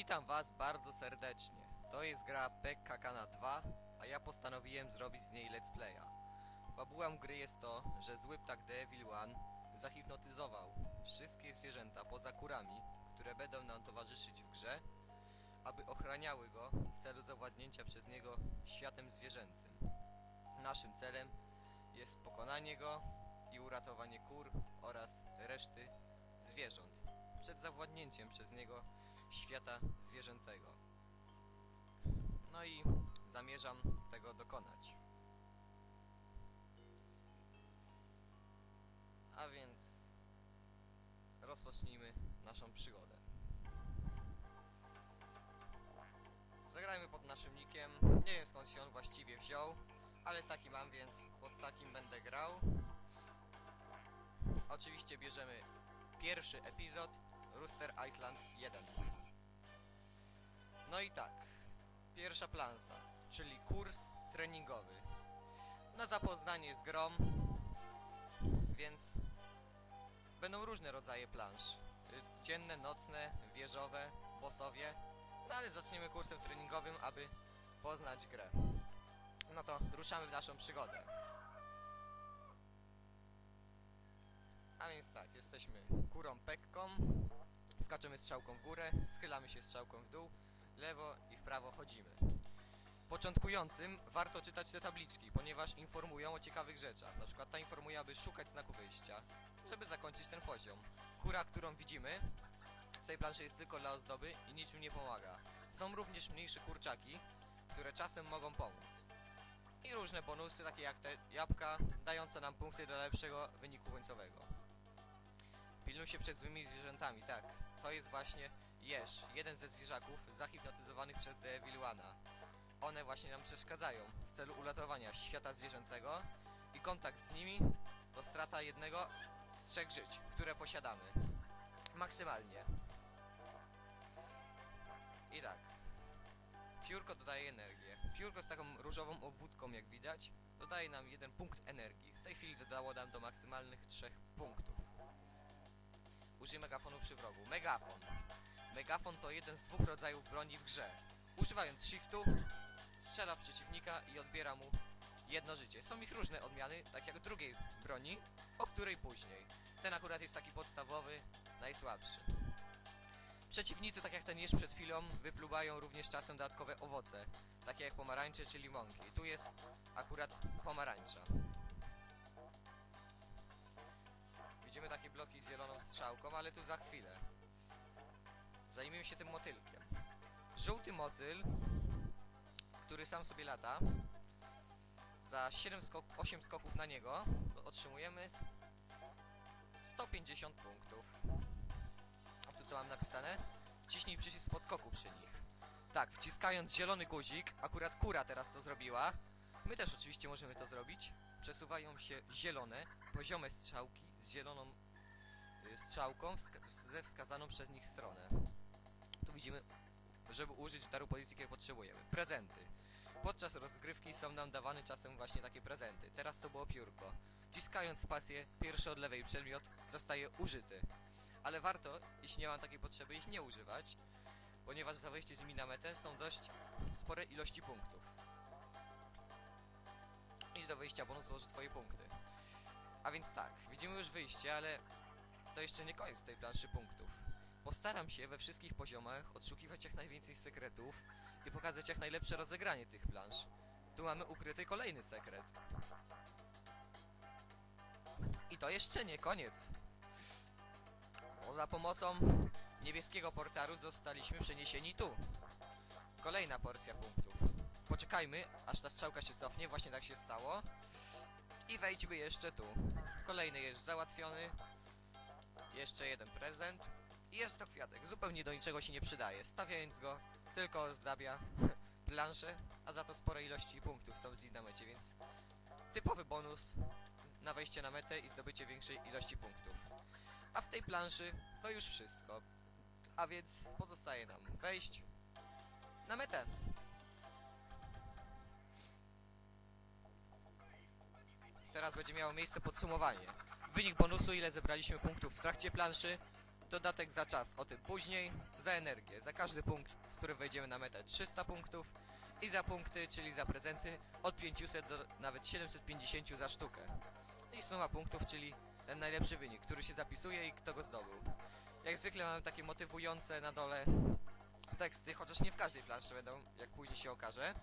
Witam was bardzo serdecznie. To jest gra Bekkakana 2, a ja postanowiłem zrobić z niej let's playa. Fabułą gry jest to, że zły ptak The Evil One zahipnotyzował wszystkie zwierzęta poza kurami, które będą nam towarzyszyć w grze, aby ochraniały go w celu zawładnięcia przez niego światem zwierzęcym. Naszym celem jest pokonanie go i uratowanie kur oraz reszty zwierząt przed zawładnięciem przez niego świata zwierzęcego. No i zamierzam tego dokonać. A więc rozpocznijmy naszą przygodę. Zagrajmy pod naszym nikiem. Nie wiem skąd się on właściwie wziął, ale taki mam, więc pod takim będę grał. Oczywiście bierzemy pierwszy epizod Rooster Island 1. No i tak, pierwsza plansa, czyli kurs treningowy. Na zapoznanie z grą, więc będą różne rodzaje plansz. Y, Dzienne, nocne, wieżowe, bossowie. No ale zaczniemy kursem treningowym, aby poznać grę. No to ruszamy w naszą przygodę. A więc tak, jesteśmy kurą pekką, skaczemy strzałką w górę, schylamy się strzałką w dół, lewo i w prawo chodzimy. Początkującym warto czytać te tabliczki, ponieważ informują o ciekawych rzeczach. Na przykład ta informuje, aby szukać znaku wyjścia, żeby zakończyć ten poziom. Kura, którą widzimy, w tej planszy jest tylko dla ozdoby i niczym nie pomaga. Są również mniejsze kurczaki, które czasem mogą pomóc. I różne bonusy, takie jak te jabłka, dające nam punkty do lepszego wyniku końcowego. Pilnuj się przed złymi zwierzętami, tak. To jest właśnie jeż, jeden ze zwierzaków zahipnotyzowanych przez The Evil One'a. One właśnie nam przeszkadzają w celu uratowania świata zwierzęcego i kontakt z nimi to strata jednego z trzech żyć, które posiadamy. Maksymalnie. I tak. Piórko dodaje energię. Piórko z taką różową obwódką, jak widać, dodaje nam jeden punkt energii. W tej chwili dodało nam do maksymalnych trzech punktów. Użyj megafonu przy wrogu. Megafon. Megafon to jeden z dwóch rodzajów broni w grze. Używając shiftu, strzela w przeciwnika i odbiera mu jedno życie. Są ich różne odmiany, tak jak drugiej broni, o której później. Ten akurat jest taki podstawowy, najsłabszy. Przeciwnicy, tak jak ten jeż przed chwilą, wypluwają również czasem dodatkowe owoce, takie jak pomarańcze czy limonki. Tu jest akurat pomarańcza. Strzałką, ale tu za chwilę. Zajmijmy się tym motylkiem. Żółty motyl, który sam sobie lata, za 7 skok 8 skoków na niego otrzymujemy 150 punktów. A tu co mam napisane? Wciśnij przycisk podskoku przy nich. Tak, wciskając zielony guzik, akurat kura teraz to zrobiła. My też oczywiście możemy to zrobić. Przesuwają się zielone, poziome strzałki z zieloną strzałką wska ze wskazaną przez nich stronę. Tu widzimy, żeby użyć daru pozycji, jakiej potrzebujemy. Prezenty. Podczas rozgrywki są nam dawane czasem właśnie takie prezenty. Teraz to było piórko. Wciskając spację, pierwszy od lewej przedmiot zostaje użyty. Ale warto, jeśli nie mam takiej potrzeby, ich nie używać, ponieważ za wejście z nimi na metę są dość spore ilości punktów. Idź do wyjścia, bonus złoży twoje punkty. A więc tak, widzimy już wyjście, ale to jeszcze nie koniec tej planszy punktów. Postaram się we wszystkich poziomach odszukiwać jak najwięcej sekretów i pokazać jak najlepsze rozegranie tych plansz. Tu mamy ukryty kolejny sekret. I to jeszcze nie koniec. Bo za pomocą niebieskiego portaru zostaliśmy przeniesieni tu. Kolejna porcja punktów. Poczekajmy, aż ta strzałka się cofnie, właśnie tak się stało. I wejdźmy jeszcze tu. Kolejny jest załatwiony. Jeszcze jeden prezent. I jest to kwiatek, zupełnie do niczego się nie przydaje. Stawiając go, tylko ozdabia planszę, a za to spore ilości punktów są z nim na mecie, więc typowy bonus na wejście na metę i zdobycie większej ilości punktów. A w tej planszy to już wszystko. A więc pozostaje nam wejść na metę. Teraz będzie miało miejsce podsumowanie. Wynik bonusu, ile zebraliśmy punktów w trakcie planszy Dodatek za czas, o tym później. Za energię, za każdy punkt, z którym wejdziemy na metę 300 punktów. I za punkty, czyli za prezenty, od 500 do nawet 750 za sztukę. I suma punktów, czyli ten najlepszy wynik, który się zapisuje i kto go zdobył. Jak zwykle mamy takie motywujące na dole teksty, chociaż nie w każdej planszy będą, jak później się okaże,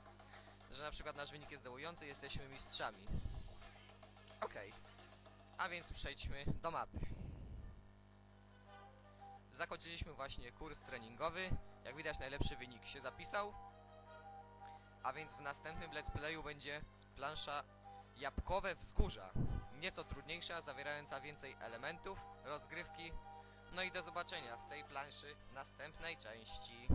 że na przykład nasz wynik jest dołujący, jesteśmy mistrzami. Okej, a więc przejdźmy do mapy. Zakończyliśmy właśnie kurs treningowy. Jak widać najlepszy wynik się zapisał. A więc w następnym let's playu będzie plansza Jabłkowe Wzgórza. Nieco trudniejsza, zawierająca więcej elementów, rozgrywki. No i do zobaczenia w tej planszy następnej części.